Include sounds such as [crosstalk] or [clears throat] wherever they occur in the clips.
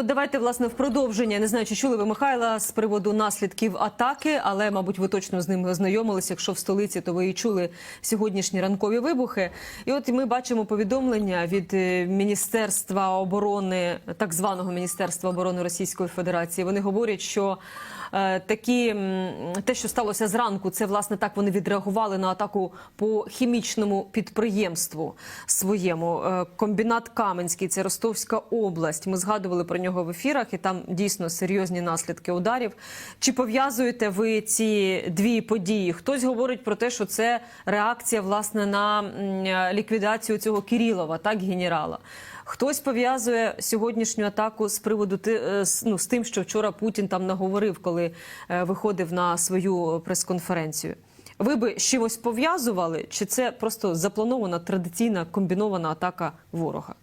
Ну давайте власне в продовження. Не знаю, чи чули ви Михайла з приводу наслідків атаки, але мабуть ви точно з ним ознайомилися. Якщо в столиці, то ви і чули сьогоднішні ранкові вибухи. І от ми бачимо повідомлення від е, Міністерства оборони, так званого Міністерства оборони Російської Федерації. Вони говорять, що е, такі те, що сталося зранку, це власне так вони відреагували на атаку по хімічному підприємству своєму. Е, Комбінат Каменський, це Ростовська область. Ми згадували про нього в ефірах, і там дійсно серйозні наслідки ударів. Чи пов'язуєте ви ці дві події? Хтось говорить про те, що це реакція власне на ліквідацію цього Кірілова, так генерала. Хтось пов'язує сьогоднішню атаку з приводу е, ну, з тим, що вчора Путін там наговорив, коли е, виходив на свою прес-конференцію. Ви би з пов'язували, чи це просто запланована традиційна комбінована атака ворога?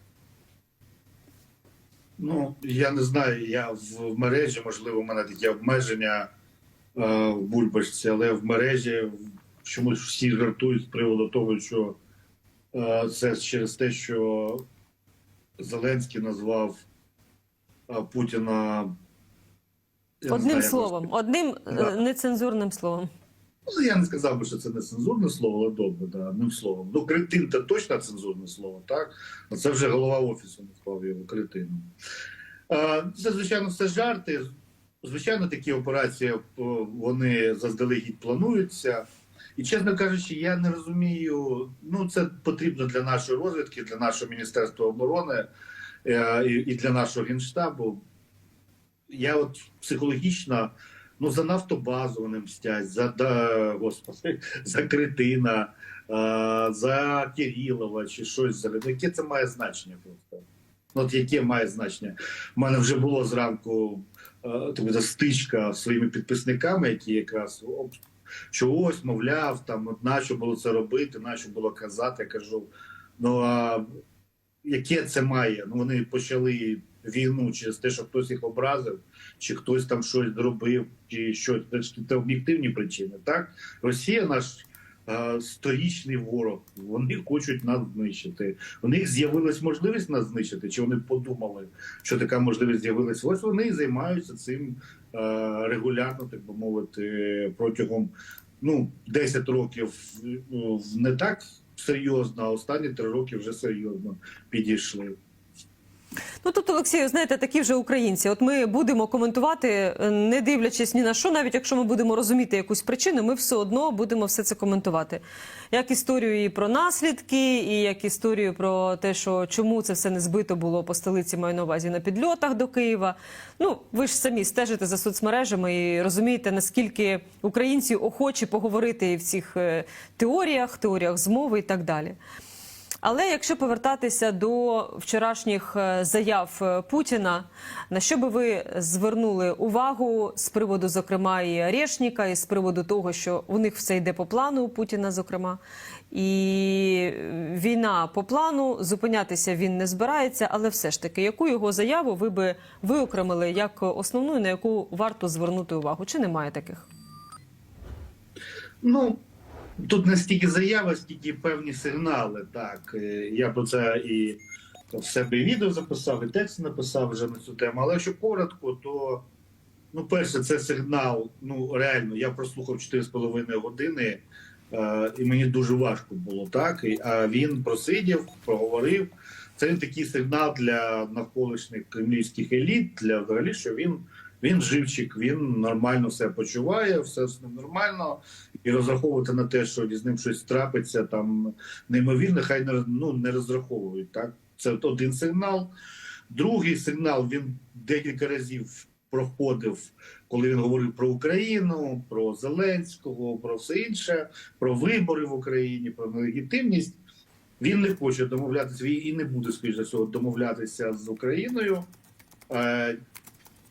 Ну, я не знаю, я в мережі, можливо, у мене такі обмеження е, в бульбашці, але в мережі чомусь всі жартують з приводу того, що е, це через те, що Зеленський назвав е, Путіна Одним знаю, словом, одним е, Да. нецензурним словом. Ну, я не сказав би, що це не цензурне слово, але добре, да, одним словом. Ну, кретин це точно цензурне слово, так? Це вже голова офісу назвав його кретином. Це, звичайно, все жарти. Звичайно, такі операції вони заздалегідь плануються. І, чесно кажучи, я не розумію. Ну, це потрібно для нашої розвідки, для нашого Міністерства оборони е, і для нашого генштабу. Я от психологічно ну за нафтобазу вони мстять, за да, господи, [laughs] за Критина, за Кирилова чи щось яке це має значення просто. Ну, От яке має значення? У мене вже було зранку е, стичка з своїми підписниками, які якраз що ось, мовляв, там от нащо було це робити, нащо було казати. Я кажу, ну а яке це має? Ну вони почали війну через те, що хтось їх образив, чи хтось там щось зробив, чи щось це, об'єктивні причини. Так, Росія наш е, сторічний ворог. Вони хочуть нас знищити. У них з'явилась можливість нас знищити, чи вони подумали, що така можливість з'явилася? Ось вони займаються цим е, регулярно, так би мовити, протягом ну 10 років ну, не так серйозно, а останні 3 роки вже серйозно підійшли. Ну тут, Олексію, знаєте, такі вже українці. От ми будемо коментувати, е, не дивлячись ні на що, навіть якщо ми будемо розуміти якусь причину, ми все одно будемо все це коментувати. Як історію і про наслідки, і як історію про те, що чому це все не збито було по столиці, маю на увазі на підльотах до Києва. Ну ви ж самі стежите за соцмережами і розумієте, наскільки українці охочі поговорити в цих е, теоріях, теоріях змови і так далі. Але якщо повертатися до вчорашніх е, заяв е, Путіна, на що би ви звернули увагу з приводу, зокрема, і Арешніка, і з приводу того, що у них все йде по плану у Путіна, зокрема, і е, війна по плану, зупинятися він не збирається, але все ж таки, яку його заяву ви би виокремили як основну, на яку варто звернути увагу? Чи немає таких? Ну тут не стільки заяви, стільки певні сигнали. Так Е, я про це і в себе і відео записав, і текст написав вже на цю тему. Але якщо коротко, то ну, перше, це сигнал. Ну реально, я прослухав 4,5 години, е, і мені дуже важко було так. А він просидів, проговорив. Це він такий сигнал для навколишніх кремлівських еліт, для взагалі, що він. Він живчик, він нормально все почуває, все з ним нормально, і розраховувати на те, що з ним щось трапиться там неймовірно, хай не ну не розраховують. Так, це один сигнал. Другий сигнал він декілька разів проходив, коли він говорив про Україну, про Зеленського, про все інше, про вибори в Україні, про нелегітимність. Він не хоче домовлятися і не буде, скоріш за всього, домовлятися з Україною.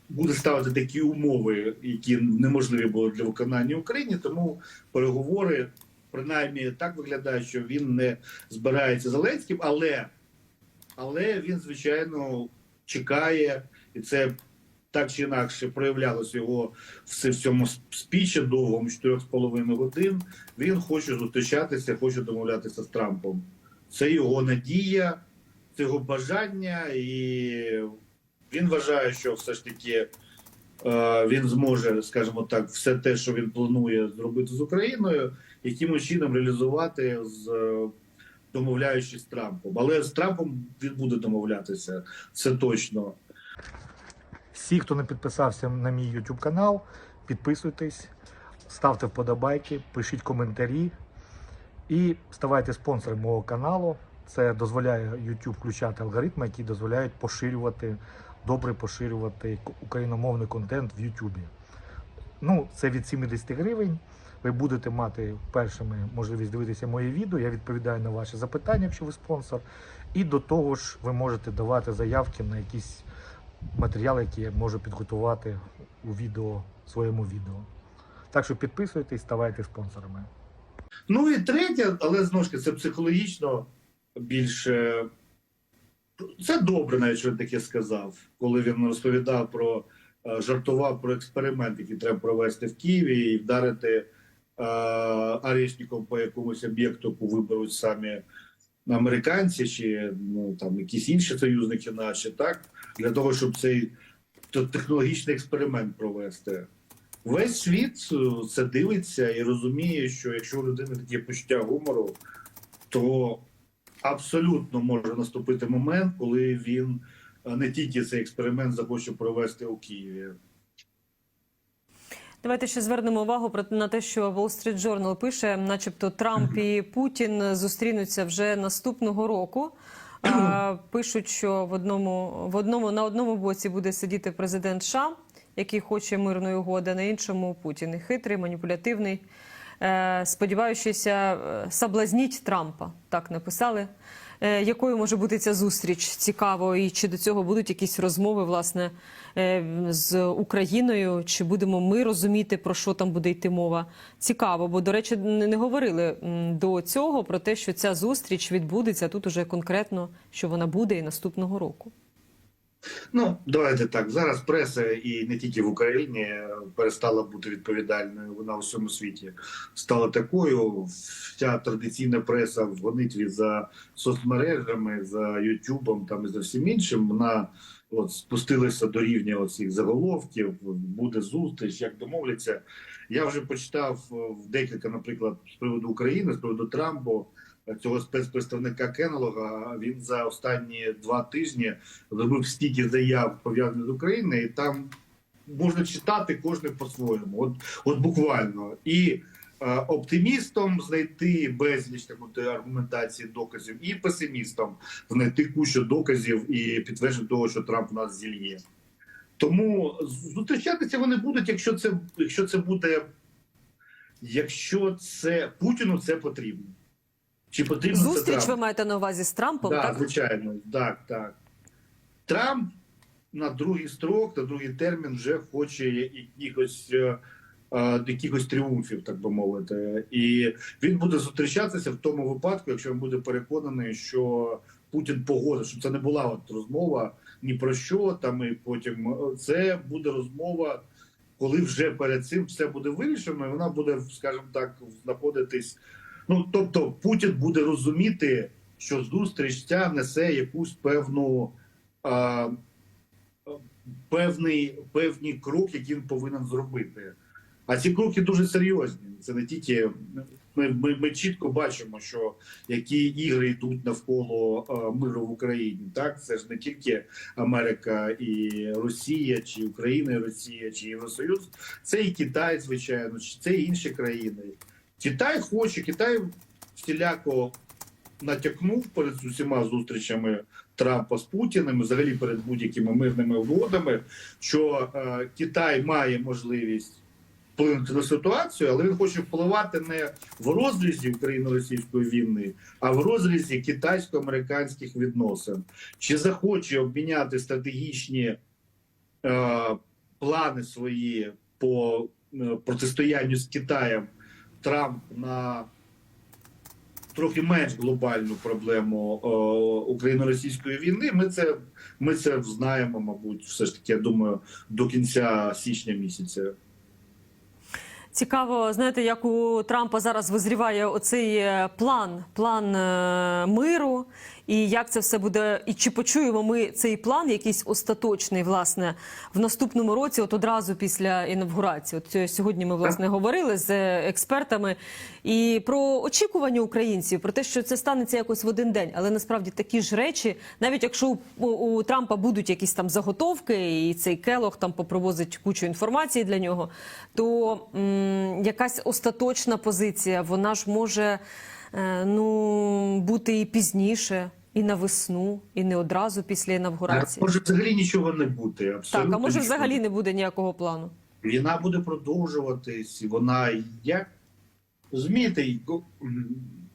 Буде ставити такі умови, які неможливі були для виконання Україні, тому переговори принаймні так виглядає, що він не збирається Зеленським, але, але він, звичайно, чекає, і це так чи інакше проявлялося його в цьому спічі довгому 4,5 годин. Він хоче зустрічатися, хоче домовлятися з Трампом. Це його надія, це його бажання, і Він вважає, що все ж таки е, він зможе, скажімо так, все те, що він планує зробити з Україною, якимось чином реалізувати з е, домовляючись з Трампом. Але з Трампом він буде домовлятися, це точно. Всі, хто не підписався на мій YouTube канал, підписуйтесь, ставте вподобайки, пишіть коментарі і ставайте спонсором мого каналу. Це дозволяє YouTube включати алгоритми, які дозволяють поширювати, добре поширювати україномовний контент в YouTube. Ну, це від 70 гривень. Ви будете мати першими можливість дивитися мої відео. Я відповідаю на ваші запитання, якщо ви спонсор. І до того ж, ви можете давати заявки на якісь матеріали, які я можу підготувати у відео, своєму відео. Так що підписуйтесь, ставайте спонсорами. Ну і третє, але знову ж таки, це психологічно більше. Це добре, навіть він таке сказав, коли він розповідав про е, жартував про експеримент, який треба провести в Києві і вдарити е, арешником по якомусь об'єкту, яку виберуть самі американці чи ну там якісь інші союзники наші, так для того, щоб цей технологічний експеримент провести. Весь світ е, це дивиться і розуміє, що якщо у людини таке почуття гумору, то абсолютно може наступити момент, коли він е, не тільки цей експеримент захоче провести у Києві. Давайте ще звернемо увагу на те, що Wall Street Journal пише, начебто Трамп і Путін зустрінуться вже наступного року. [clears throat] Пишуть, що в одному в одному на одному боці буде сидіти президент США, який хоче мирної угоди, на іншому Путін хитрий, маніпулятивний. Е, сподіваючися, е, соблазніть Трампа. Так написали. Е, Якою може бути ця зустріч? Цікаво, і чи до цього будуть якісь розмови власне з Україною? Чи будемо ми розуміти про що там буде йти мова? Цікаво, бо до речі, не говорили до цього про те, що ця зустріч відбудеться тут уже конкретно, що вона буде і наступного року. Ну, давайте так. Зараз преса і не тільки в Україні перестала бути відповідальною. Вона у всьому світі стала такою. Вся традиційна преса в гонитві за соцмережами, за Ютубом там і за всім іншим. Вона от спустилася до рівня оцих заголовків. Буде зустріч, як домовляться. Я вже почитав е, в декілька, наприклад, з приводу України, з приводу Трампу. Цього спецпредставника Кеннелога він за останні два тижні зробив стільки заяв пов'язаних з Україною, і там можна читати кожен по-своєму. От, от буквально. І е, оптимістом знайти безліч так, аргументації, доказів, і песимістом знайти кучу доказів і підтверджень того, що Трамп нас зільє. Тому зустрічатися вони будуть, якщо це, якщо це буде, якщо це Путіну це потрібно. Чи потрібно це Зустріч Трампу? ви маєте на увазі з Трампом? Так, так? звичайно, так, так. Трамп на другий строк, на другий термін вже хоче якихось, е, е, якихось тріумфів, так би мовити. І він буде зустрічатися в тому випадку, якщо він буде переконаний, що Путін погодить, що це не була от розмова ні про що там, і потім е, це буде розмова. Коли вже перед цим все буде вирішено, і вона буде, скажімо так, знаходитись. Ну тобто, Путін буде розуміти, що зустріч ця несе якусь певну а, певний, певний крок, який він повинен зробити. А ці кроки дуже серйозні. Це не тільки ми, ми, ми чітко бачимо, що які ігри йдуть навколо а, миру в Україні. Так, це ж не тільки Америка і Росія, чи Україна, і Росія, чи Євросоюз, це і Китай, звичайно, чи це і інші країни. Китай хоче, Китай всіляко натякнув перед усіма зустрічами Трампа з Путіним, взагалі перед будь-якими мирними угодами, що е, Китай має можливість вплинути на ситуацію, але він хоче впливати не в розрізі україно-російської війни, а в розрізі китайсько-американських відносин. Чи захоче обміняти стратегічні е, плани свої по е, протистоянню з Китаєм Трамп на трохи менш глобальну проблему е, україно-російської війни. Ми це ми це знаємо, мабуть, все ж таки, я думаю, до кінця січня місяця. Цікаво, знаєте, як у Трампа зараз визріває оцей е, план, план е, миру, І як це все буде, і чи почуємо ми цей план, якийсь остаточний, власне, в наступному році, от одразу після інавгурації? От е, сьогодні ми власне говорили з е, експертами і про очікування українців, про те, що це станеться якось в один день. Але насправді такі ж речі, навіть якщо у, у, Трампа будуть якісь там заготовки, і цей Келох там попровозить кучу інформації для нього, то м, якась остаточна позиція, вона ж може е, ну бути і пізніше, і на весну, і не одразу після інавгурації. Може взагалі нічого не бути. Так, а може нічого. взагалі не буде ніякого плану. Війна буде продовжуватись, і вона як розумієте,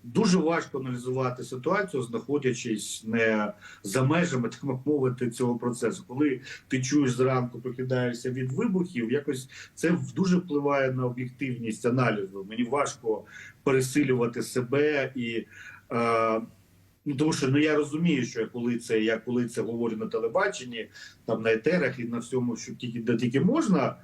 дуже важко аналізувати ситуацію, знаходячись не за межами, [laughs] так мовити, цього процесу. Коли ти чуєш зранку, прокидаєшся від вибухів, якось це дуже впливає на об'єктивність аналізу. Мені важко пересилювати себе і. Е, Ну, тому що ну я розумію, що я коли це я коли це говорю на телебаченні, там на етерах і на всьому, що тільки де тільки можна.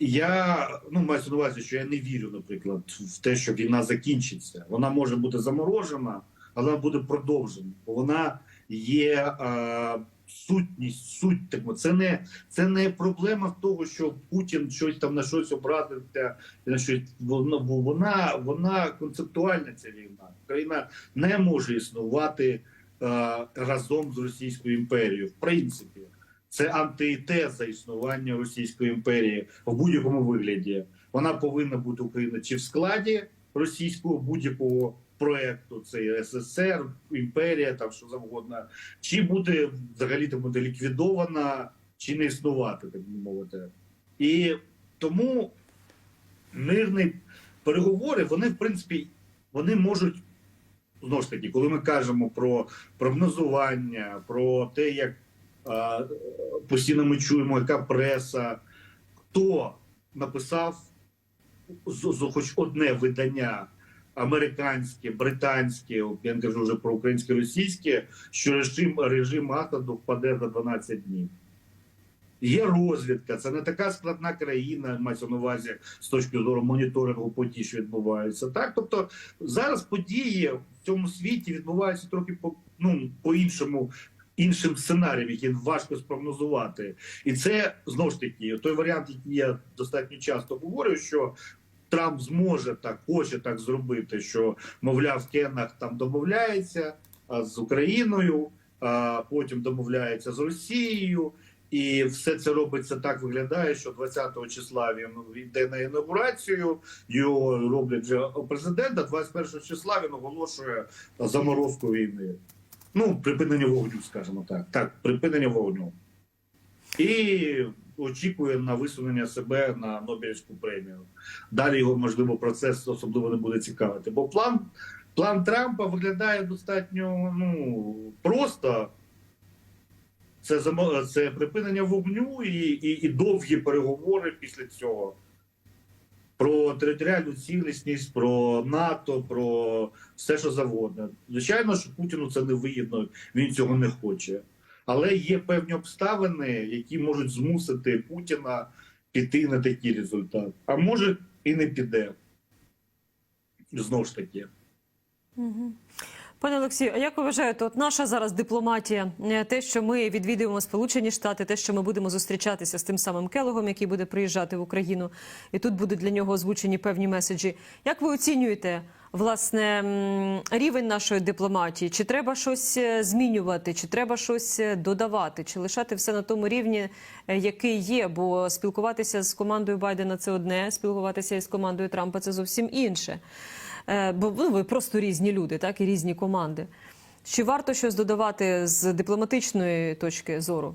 Я ну маю на увазі, що я не вірю, наприклад, в те, що війна закінчиться. Вона може бути заморожена, але буде продовжена, бо вона є е, сутність, суть так, це не це не проблема в того, що Путін щось там на щось образився, на щось вона вона, вона концептуальна ця війна. Україна не може існувати е, разом з Російською імперією, в принципі. Це антиітеза існування Російської імперії в будь-якому вигляді. Вона повинна бути Україна чи в складі російського будь-якого проекту, це СССР, імперія, там що завгодно, чи буде взагалі там буде ліквідована, чи не існувати, так би мовити. І тому мирні переговори, вони в принципі вони можуть знову ж таки, коли ми кажемо про прогнозування, про те, як а, постійно ми чуємо, яка преса, хто написав з, з- хоч одне видання американське, британське, я не кажу вже про українське, російське, що режим, режим Асаду впаде за 12 днів. Є розвідка, це не така складна країна, мається на увазі з точки зору моніторингу подій, що відбуваються. Так, тобто зараз події в цьому світі відбуваються трохи по ну по іншому. Іншим сценаріям, які важко спрогнозувати, і це знову ж таки той варіант, який я достатньо часто говорю, що Трамп зможе так, хоче так зробити, що мовляв, в Кенах там домовляється з Україною, а потім домовляється з Росією, і все це робиться так. Виглядає, що 20-го числа він йде на інаугурацію, його роблять вже президента. 21 числа він оголошує заморозку війни. Ну, припинення вогню, скажімо так. Так, припинення вогню. І очікує на висунення себе на Нобелівську премію. Далі його, можливо, процес особливо не буде цікавити. Бо план, план Трампа виглядає достатньо ну, просто. Це це припинення вогню і, і, і довгі переговори після цього. Про територіальну цілісність, про НАТО, про все, що завгодно. Звичайно, що Путіну це не вигідно, він цього не хоче. Але є певні обставини, які можуть змусити Путіна піти на такий результат. А може і не піде. Знову ж таки. Угу. Пане Олексію, а як ви вважаєте, от наша зараз дипломатія, е, те, що ми відвідуємо Сполучені Штати, те, що ми будемо зустрічатися з тим самим Келогом, який буде приїжджати в Україну, і тут будуть для нього озвучені певні меседжі. Як ви оцінюєте власне рівень нашої дипломатії? Чи треба щось е, змінювати, чи треба щось е, додавати, чи лишати все на тому рівні, який є? Бо спілкуватися з командою Байдена це одне, спілкуватися із командою Трампа це зовсім інше. Е, Бо ну, ви просто різні люди, так і різні команди. Чи варто щось додавати з дипломатичної точки зору?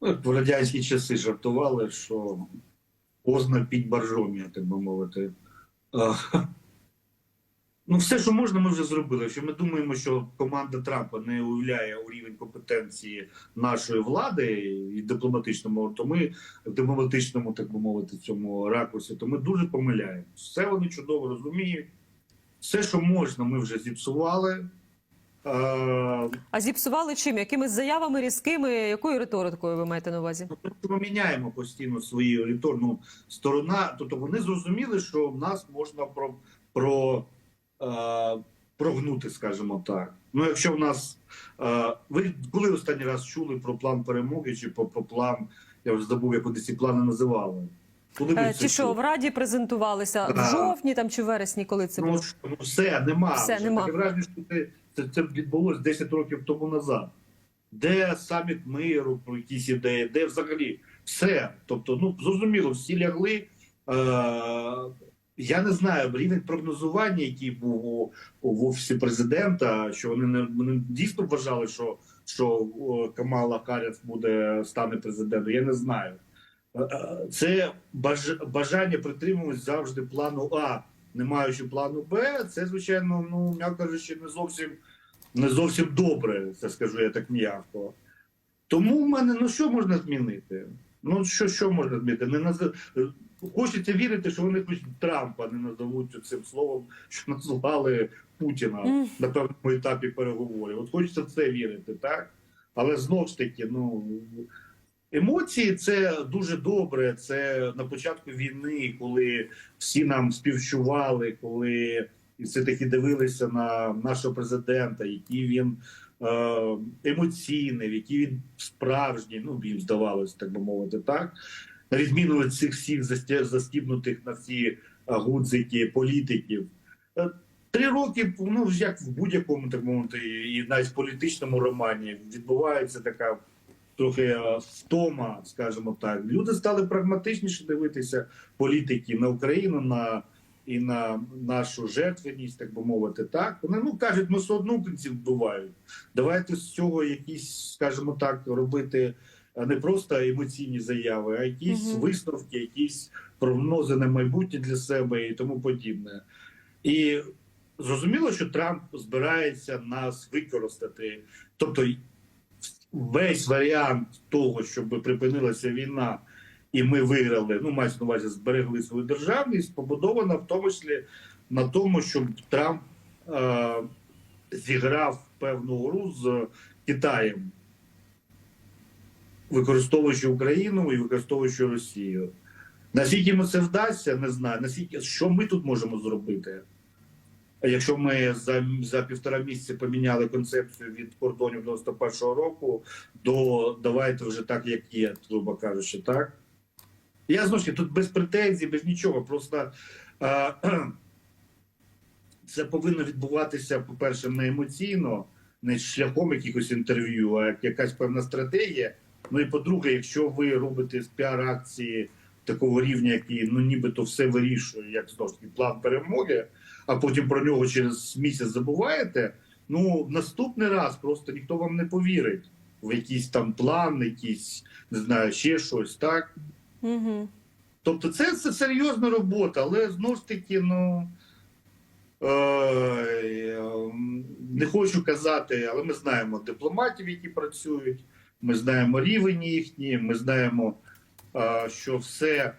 Ну, В радянські часи жартували, що поздно піть боржомі, так би мовити. Ну, все, що можна, ми вже зробили. Якщо ми думаємо, що команда Трампа не уявляє у рівень компетенції нашої влади і дипломатичному, то ми в дипломатичному, так би мовити, цьому ракурсі, то ми дуже помиляємося. Все вони чудово розуміють. Все, що можна, ми вже зіпсували. А, А зіпсували чим? Якимись заявами різкими? Якою риторикою ви маєте на увазі? Ми міняємо постійно свою риторну сторона. Тобто вони зрозуміли, що в нас можна про, про прогнути, скажімо так. Ну, якщо в нас е, ви коли останній раз чули про план перемоги чи про, про план, я вже забув, як вони ці плани називали. Коли Е, Ті, що в Раді презентувалися в жовтні там чи вересні, коли це Ну, було? ну все, нема. Все, Вже нема. Таке враження, що це, це, це відбулося 10 років тому назад. Де саміт миру, про якісь ідеї, де взагалі все. Тобто, ну зрозуміло, всі лягли. Е, я не знаю, рівень прогнозування, який був у, в офісі президента, що вони не вони дійсно вважали, що, що Камала Харріс буде стане президентом. Я не знаю. Е, е, Це баж, бажання притримуватися завжди плану А, не маючи плану Б, це звичайно, ну м'яко кажучи, не зовсім не зовсім добре, це скажу я так м'яко. Тому в мене ну що можна змінити? Ну що, що можна змінити? Не наз... Хочеться вірити, що вони хоч Трампа не назовуть цим словом, що назвали Путіна Мгм. на певному етапі переговорів. От хочеться в це вірити, так? Але знову ж таки, ну емоції це дуже добре. Це на початку війни, коли всі нам співчували, коли і все таки дивилися на нашого президента, який він е, емоційний, який він справжній, ну їм здавалось, так би мовити, так на відміну від цих всіх засті- застібнутих на всі е, гудзики політиків. Е, Три роки, ну як в будь-якому так мовити, і навіть в політичному романі відбувається така трохи е, втома, скажімо так. Люди стали прагматичніше дивитися політики на Україну, на і на нашу жертвеність, так би мовити, так вони ну кажуть, ми все одно вбивають. Давайте з цього якісь, скажімо так, робити не просто емоційні заяви, а якісь Мгм. висновки, якісь прогнози на майбутнє для себе і тому подібне. І зрозуміло, що Трамп збирається нас використати. Тобто, весь варіант того, щоб припинилася війна, і ми виграли, ну мається на увазі, зберегли свою державність, побудована в тому числі на тому, щоб Трамп е, зіграв певну гру з Китаєм, використовуючи Україну і використовуючи Росію. Наскільки йому це вдасться, не знаю. Наскільки що ми тут можемо зробити? Якщо ми за, за півтора місяці поміняли концепцію від кордонів 91-го року, до давайте вже так, як є, грубо кажучи, так? Я знову ж таки, тут без претензій, без нічого. Просто е, [clears throat] це повинно відбуватися, по-перше, не емоційно, не шляхом якихось інтерв'ю, а якась певна стратегія. Ну і по-друге, якщо ви робите з піар-акції такого рівня, який ну нібито все вирішує, як знову ж таки план перемоги, а потім про нього через місяць забуваєте. Ну наступний раз просто ніхто вам не повірить в якийсь там план, якийсь не знаю, ще щось, так. Угу. Тобто, це, це серйозна робота, але знову ж таки, ну е, ем, не хочу казати, але ми знаємо дипломатів, які працюють, ми знаємо рівень їхній, ми знаємо, що все.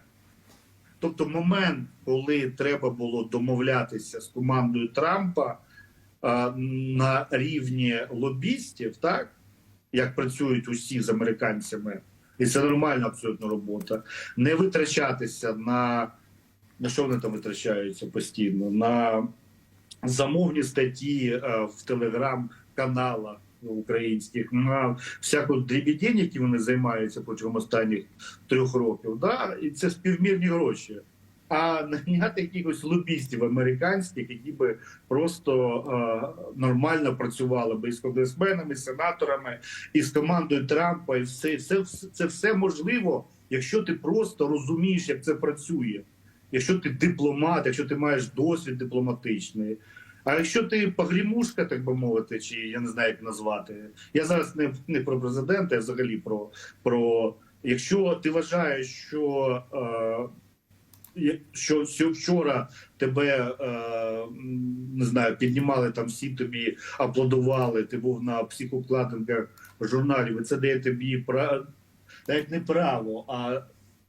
Тобто, момент, коли треба було домовлятися з командою Трампа на рівні лобістів, так як працюють усі з американцями, і це нормальна абсолютно робота. Не витрачатися на, на що вони там витрачаються постійно? На замовні статті е, в телеграм-каналах українських, на всяку дрібідень, які вони займаються протягом останніх трьох років. Да? І це співмірні гроші. А наняти якихось лобістів американських, які би просто е, нормально працювали би із конгресменами, з сенаторами, і з командою Трампа, і все це, це все можливо, якщо ти просто розумієш, як це працює. Якщо ти дипломат, якщо ти маєш досвід дипломатичний. А якщо ти погрімушка, так би мовити, чи я не знаю, як назвати, я зараз не, не про президента, а взагалі про, про якщо ти вважаєш, що. Е, що, що вчора тебе е, не знаю, піднімали там всі тобі аплодували. Ти був на всіх обкладинках журналів. І це дає тобі право, навіть не право, а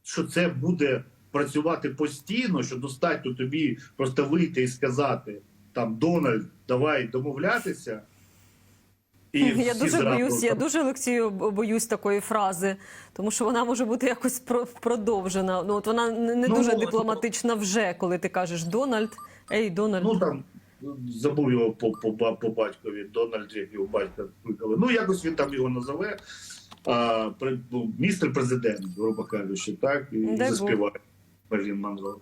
що це буде працювати постійно, що достатньо тобі просто вийти і сказати там Дональд, давай домовлятися. І Я дуже зразу боюсь, я дуже Олексію боюсь такої фрази, тому що вона може бути якось про- продовжена. Ну от вона не, Ну, дуже ну, дипломатична вже, коли ти кажеш Дональд. Ей, Дональд. Ну там забув його по, по, по батькові, Дональд, як його батька кликали. Ну, якось він там його назове. А, ну, містер президент, грубо кажучи, так, і Дай заспіває Мерлін Монро.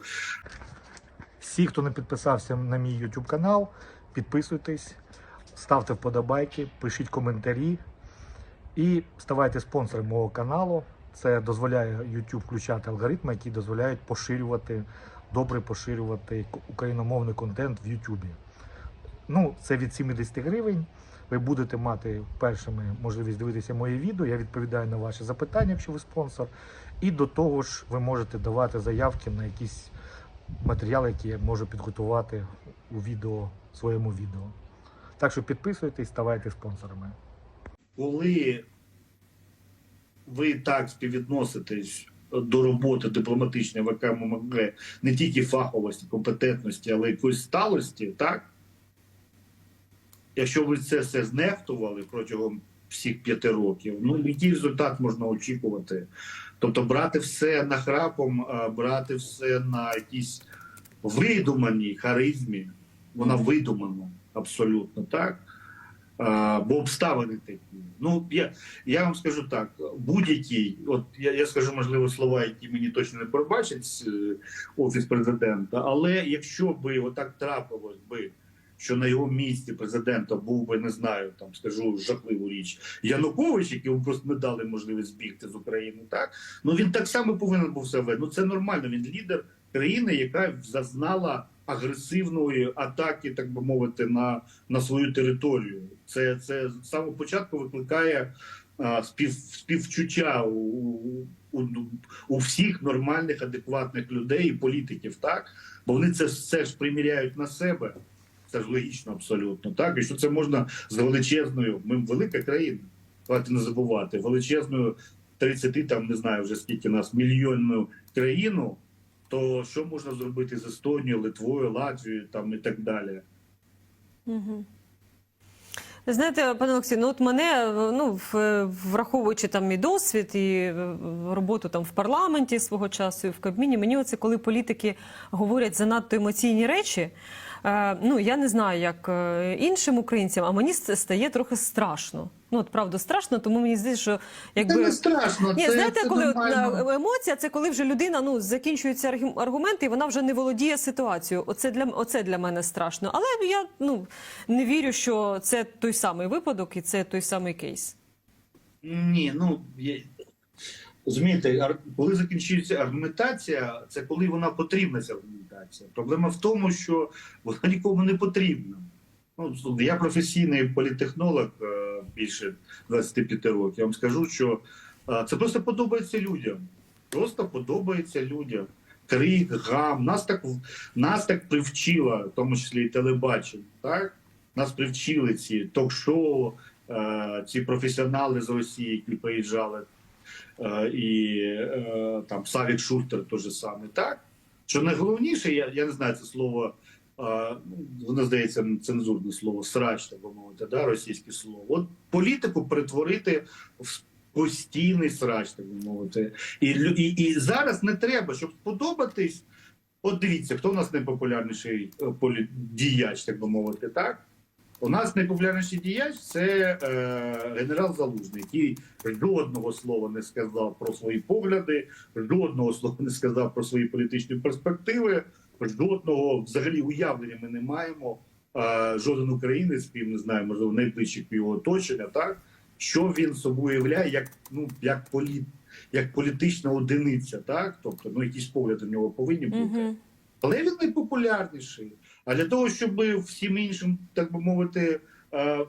Всі, хто не підписався на мій YouTube канал, підписуйтесь, ставте вподобайки, пишіть коментарі і ставайте спонсором мого каналу. Це дозволяє YouTube включати алгоритми, які дозволяють поширювати, добре поширювати україномовний контент в YouTube. Ну, це від 70 гривень. Ви будете мати першими можливість дивитися мої відео. Я відповідаю на ваші запитання, якщо ви спонсор. І до того ж, ви можете давати заявки на якісь матеріали, які я можу підготувати у відео, своєму відео. Так що підписуйтесь, ставайте спонсорами. коли ви так співвідноситесь до роботи дипломатичної в ВКМГ не тільки фаховості, компетентності, але й якоїсь сталості, так? Якщо ви це все знехтували протягом всіх п'яти років, ну який результат можна очікувати? Тобто брати все нахрапом, а брати все на якійсь видуманій харизмі, вона видумана абсолютно так. Бо обставини такі. Ну я, я вам скажу так: будь-який, от я, я скажу можливо слова, які мені точно не пробачить е, офіс президента. Але якщо би отак трапилось би, що на його місці президента був би, не знаю, там скажу жахливу річ Янукович, якому просто не дали можливість збігти з України, так ну він так само повинен був себе. Ну це нормально. Він лідер країни, яка зазнала агресивної атаки, так би мовити, на на свою територію. Це це з початку викликає а, спів, співчуття у, у, у всіх нормальних, адекватних людей і політиків, так бо вони це все ж приміряють на себе. Це ж логічно абсолютно. Так, і що це можна з величезною, ми велика країна, давайте не забувати, величезною 30, там не знаю вже скільки нас мільйонну країну. То що можна зробити з Естонією, Литвою, Латвією там і так далі? Знаєте, пане Олексій, ну от мене ну враховуючи там мій досвід і е, роботу там в парламенті свого часу і в Кабміні, мені оце коли політики говорять занадто емоційні речі. Е, Ну я не знаю, як е, іншим українцям, а мені ст- стає трохи страшно. Ну от правда страшно, тому мені здається, що якби Це не страшно. ні, це, знаєте, це коли нормально. е, емоція, це коли вже людина ну закінчуються аргументи, і вона вже не володіє ситуацією. Оце для оце для мене страшно. Але я ну не вірю, що це той самий випадок і це той самий кейс. Ні, ну є... розумієте, коли закінчується аргументація, це коли вона потрібна ця. Проблема в тому, що вона нікому не потрібна. Ну, я професійний політехнолог е, більше 25 років. Я вам скажу, що е, це просто подобається людям. Просто подобається людям. Крик, гам. Нас так нас так привчила, в тому числі і телебачення. Так? Нас привчили ці ток-шоу, е, ці професіонали з Росії, які приїжджали, і там Савік Шуртер теж саме. Так? Що найголовніше, я, я не знаю це слово. е, ну, Воно здається цензурне слово, срач, так би мовити, да, російське слово. От політику перетворити в постійний срач, так би мовити. І, і, і зараз не треба, щоб сподобатись. От дивіться, хто у нас найпопулярніший е, діяч, так би мовити, так? У нас найпопулярніший діяч це е, генерал Залужний, який жодного слова не сказав про свої погляди, жодного слова не сказав про свої політичні перспективи, жодного взагалі уявлення ми не маємо. Е, жоден українець, спів не знаю, можливо, найближчих його оточення, так що він собою являє як ну як політ, як політична одиниця, так тобто ну якісь погляди в нього повинні бути. Угу. Але він найпопулярніший. А для того, щоб всім іншим, так би мовити, е,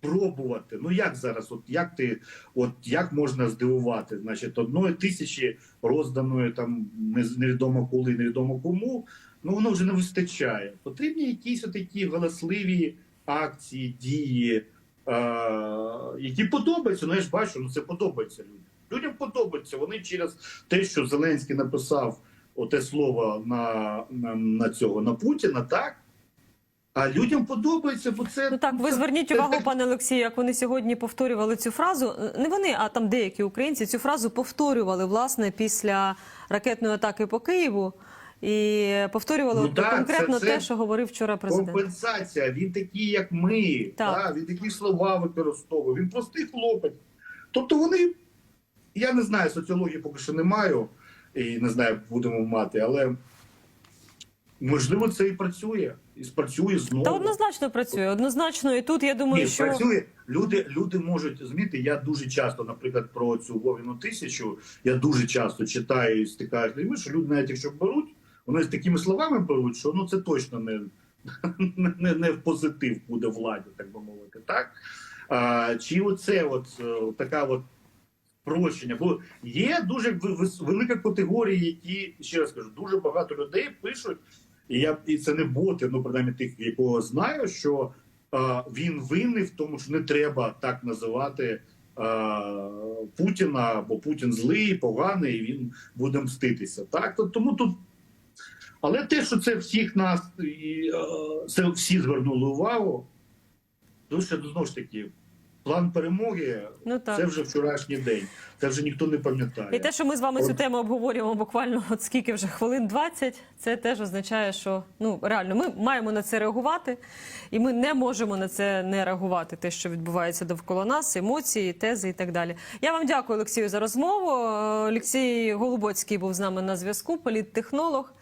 пробувати. Ну як зараз, от як ти, от як можна здивувати? Значить, одної тисячі розданої там невідомо коли, невідомо кому, ну воно вже не вистачає. Потрібні якісь такі галасливі акції, дії, е, які подобаються. Ну я ж бачу, ну це подобається людям. Людям подобається. Вони через те, що Зеленський написав оте слово на, на, на цього на Путіна, так? А людям подобається, бо це Ну так, ви зверніть увагу, пане Олексію, як вони сьогодні повторювали цю фразу. Не вони, а там деякі українці цю фразу повторювали власне після ракетної атаки по Києву. і повторювали Ну так, конкретно це- те, що говорив вчора президент. Компенсація. Він такий, як ми. Так. Так. він такі слова використовує. Він простий хлопець. Тобто вони, я не знаю, соціології поки що не маю, і не знаю, будемо мати, але можливо це і працює. І спрацює знову. Та однозначно працює. Однозначно, і тут я думаю, Ні, що працює. Люди, люди можуть зміти. Я дуже часто, наприклад, про цю Вовіну тисячу, я дуже часто читаю і стикаюся з людьми, що люди, навіть якщо беруть, вони з такими словами беруть, що ну це точно не, [laughs] не, не в позитив буде владі, так би мовити. Так? А, чи оце от е, така от прощення? Бо є дуже велика категорія, які ще раз кажу, дуже багато людей пишуть. І я і це не боти, ну принаймні тих, якого знаю, що а, він винний в тому, що не треба так називати Путіна, бо Путін злий, поганий, і він буде мститися. Так, то тому тут. Але те, що це всіх нас і е, це всі звернули увагу, дуже знову ж таки, план перемоги ну так. це вже вчорашній день. Це вже ніхто не пам'ятає. І те, що ми з вами цю тему обговорюємо буквально от скільки вже хвилин 20, це теж означає, що ну реально ми маємо на це реагувати, і ми не можемо на це не реагувати. Те, що відбувається довкола нас, емоції, тези і так далі. Я вам дякую, Олексію, за розмову. Олексій Голубоцький був з нами на зв'язку, політтехнолог.